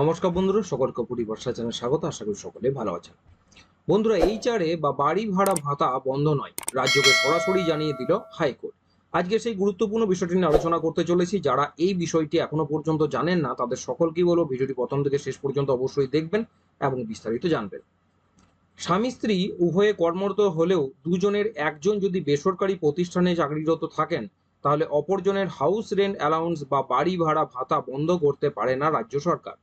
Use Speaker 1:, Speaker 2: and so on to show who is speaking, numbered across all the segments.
Speaker 1: নমস্কার বন্ধুরা, সকলকে পরিবর্ষা চ্যানেল স্বাগত, আশা করি সকলে ভালো আছেন। বন্ধুরা, এই চারে বা বাড়ি ভাড়া ভাতা বন্ধ নয়, রাজ্যকে সরাসরি জানিয়ে দিল হাইকোর্ট। আজকে সেই গুরুত্বপূর্ণ বিষয়টি নিয়ে আলোচনা করতে চলেছি। যারা এই বিষয়টি এখনও পর্যন্ত জানেন না, তাদের সকলকেই বলব ভিডিওটি প্রথম থেকে শেষ পর্যন্ত অবশ্যই দেখবেন এবং বিস্তারিত জানবেন। স্বামী স্ত্রী উভয়ে কর্মরত হলেও দুজনের একজন যদি বেসরকারি প্রতিষ্ঠানে চাকরিরত থাকেন, তাহলে অপরজনের হাউস রেন্ট অ্যালাউন্স বা বাড়ি ভাড়া ভাতা বন্ধ করতে পারে না রাজ্য সরকার।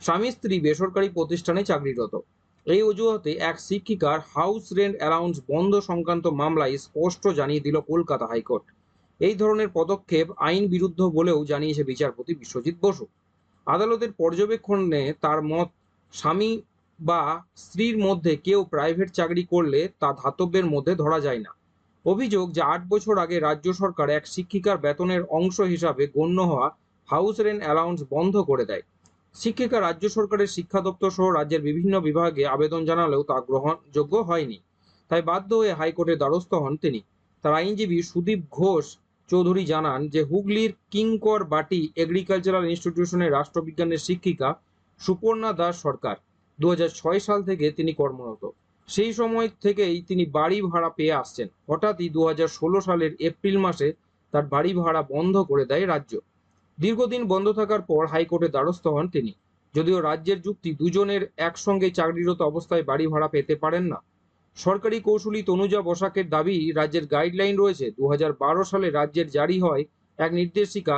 Speaker 1: স্বামী স্ত্রী বেসরকারি প্রতিষ্ঠানে চাকরিরত। এই অজুহাতে এক শিক্ষিকার হাউস রেন্ট অ্যালাউন্স বন্ধ সংক্রান্ত মামলায় স্পষ্ট জানিয়ে দিল কলকাতা হাইকোর্ট। এই ধরনের পদক্ষেপ আইন বিরুদ্ধ বলেও জানিয়েছে বিচারপতি বিশ্বজিৎ বসু। আদালতের পর্যবেক্ষণে তার মত, স্বামী বা স্ত্রীর মধ্যে কেউ প্রাইভেট চাকরি করলে তা ধাতব্যের মধ্যে ধরা যায় না। অভিযোগ যে আট বছর আগে রাজ্য সরকার এক শিক্ষিকার বেতনের অংশ হিসাবে গণ্য হওয়া হাউস রেন্ট অ্যালাউন্স বন্ধ করে দেয়। শিক্ষিকা রাজ্য সরকারের শিক্ষা দপ্তর সহ রাজ্যের বিভিন্ন বিভাগে আবেদন জানালেও তা গ্রহণযোগ্য হয়নি। তাই বাধ্য হয়ে হাইকোর্টের দ্বারস্থ হন তিনি। তার আইনজীবী সুদীপ ঘোষ চৌধুরী জানান যে, হুগলির কিঙ্কর বাটি এগ্রিকালচারাল ইনস্টিটিউশনের রাষ্ট্রবিজ্ঞানের শিক্ষিকা সুপর্ণা দাস সরকার দু হাজার ছয় সাল থেকে তিনি কর্মরত। সেই সময় থেকেই তিনি বাড়ি ভাড়া পেয়ে আসছেন। হঠাৎই দু হাজার ষোলো সালের এপ্রিল মাসে তার বাড়ি ভাড়া বন্ধ করে দেয় রাজ্য। দীর্ঘদিন বন্ধ থাকার পর হাইকোর্টে দ্বারস্থ হন তিনি। যদিও রাজ্যের যুক্তি দুজনের একসঙ্গে চাকরিরত অবস্থায় বাড়ি ভাড়া পেতে পারেন না। সরকারি কৌশলী তনুজা বসাকের দাবি, রাজ্যের গাইডলাইন রয়েছে দু হাজার বারো সালে রাজ্যের জারি হয় এক নির্দেশিকা।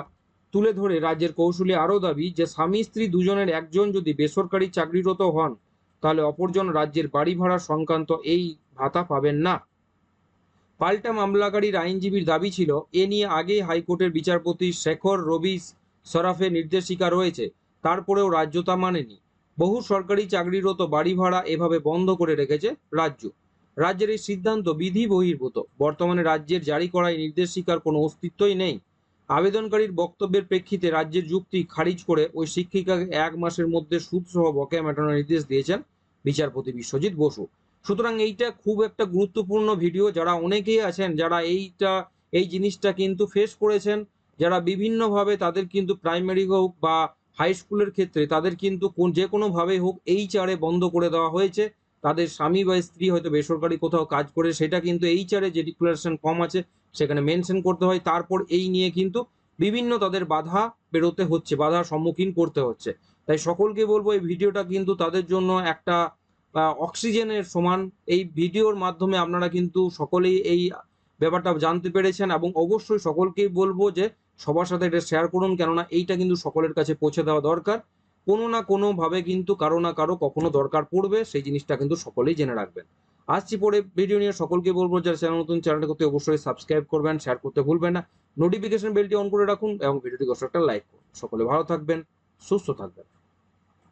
Speaker 1: তুলে ধরে, রাজ্যের কৌশলী আরও দাবি যে, স্বামী স্ত্রী দুজনের একজন যদি বেসরকারি চাকরিরত হন, তাহলে অপরজন রাজ্যের বাড়ি ভাড়া সংক্রান্ত এই ভাতা পাবেন না। পাল্টা মামলাকারীর আইনজীবীর দাবি ছিল, এ নিয়ে আগেই হাইকোর্টের বিচারপতি শেখর রবি সরাফের নির্দেশিকা রয়েছে তারপরেও রাজ্য তা মানেনি। বহু সরকারি চাকরিরত বাড়ি ভাড়া এভাবে বন্ধ করে রেখেছে রাজ্য। রাজ্যের এই সিদ্ধান্ত বিধি বহির্ভূত। বর্তমানে রাজ্যের জারি করা এই নির্দেশিকার কোনো অস্তিত্বই নেই। আবেদনকারীর বক্তব্যের প্রেক্ষিতে রাজ্যের যুক্তি খারিজ করে ওই শিক্ষিকাকে এক মাসের মধ্যে সুদসহ বকেয়া মেটানোর নির্দেশ দিয়েছেন বিচারপতি বিশ্বজিৎ বসু। সুতরাং এইটা খুব একটা গুরুত্বপূর্ণ ভিডিও যারা অনেকেই আছেন, যারা এইটা, এই জিনিসটা কিন্তু ফেস করেছেন, যারা বিভিন্নভাবে তাদের কিন্তু প্রাইমারি হোক বা হাই স্কুলের ক্ষেত্রে তাদের কিন্তু কোন, যে কোনোভাবে হোক এই চারে বন্ধ করে দেওয়া হয়েছে। তাদের স্বামী বা স্ত্রী হয়তো বেসরকারি কোথাও কাজ করে, সেটা কিন্তু এই চারে যে ডিক্লারেশন কম আছে, সেখানে মেনশন করতে হয়। তারপর এই নিয়ে কিন্তু বিভিন্ন তাদের বাধা বেরোতে হচ্ছে বাধার সম্মুখীন করতে হচ্ছে। তাই সকলকে বলব এই ভিডিওটা কিন্তু তাদের জন্য একটা অক্সিজেনের সমান, এই ভিডিওর মাধ্যমে আপনারা কিন্তু সকলেই এই ব্যাপারটা জানতে পেরেছেন এবং অবশ্যই সকলকেই বলব যে সবার সাথে এটা শেয়ার করুন, কেননা এইটা কিন্তু সকলের কাছে পৌঁছে দেওয়া দরকার। কোনো না কোনোভাবে কিন্তু কারও না কারও কখনো দরকার পড়বে, সেই জিনিসটা কিন্তু সকলেই জেনে রাখবেন। আসছি পরে ভিডিও নিয়ে, সকলকে বলব যারা চ্যানেল নতুন চ্যানেলটা করতে অবশ্যই সাবস্ক্রাইব করবেন শেয়ার করতে ভুলবেন না। নোটিফিকেশন বেলটি অন করে রাখুন এবং ভিডিওটি অবশ্যই একটা লাইক করুন। সকলে ভালো থাকবেন, সুস্থ থাকবেন।